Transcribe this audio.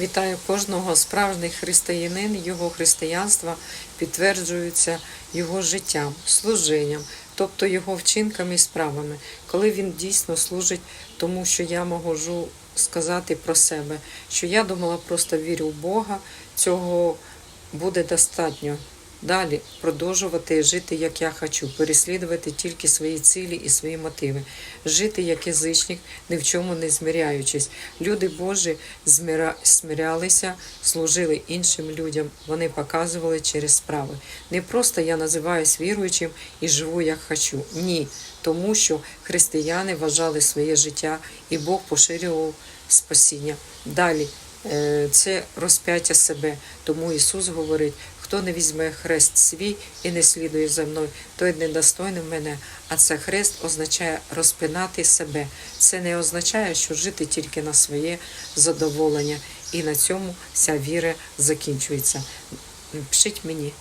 Вітаю кожного справжній християнин, його християнства підтверджується його життям, служенням, тобто його вчинками і справами, коли він дійсно служить тому, що я можу сказати про себе, що я думала, просто вірю в Бога, цього буде достатньо. Далі продовжувати жити, як я хочу, переслідувати тільки свої цілі і свої мотиви, жити як язичник, ні в чому не зміряючись. Люди Божі зміра... смирялися, служили іншим людям. Вони показували через справи. Не просто я називаюсь віруючим і живу як хочу. Ні, тому що християни вважали своє життя, і Бог поширював спасіння. Далі. Е, Це розп'яття себе. Тому Ісус говорить: хто не візьме хрест свій і не слідує за мною, той не достойний мене. А це хрест означає розпинати себе. Це не означає, що жити тільки на своє задоволення. І на цьому вся віра закінчується. Пишіть мені.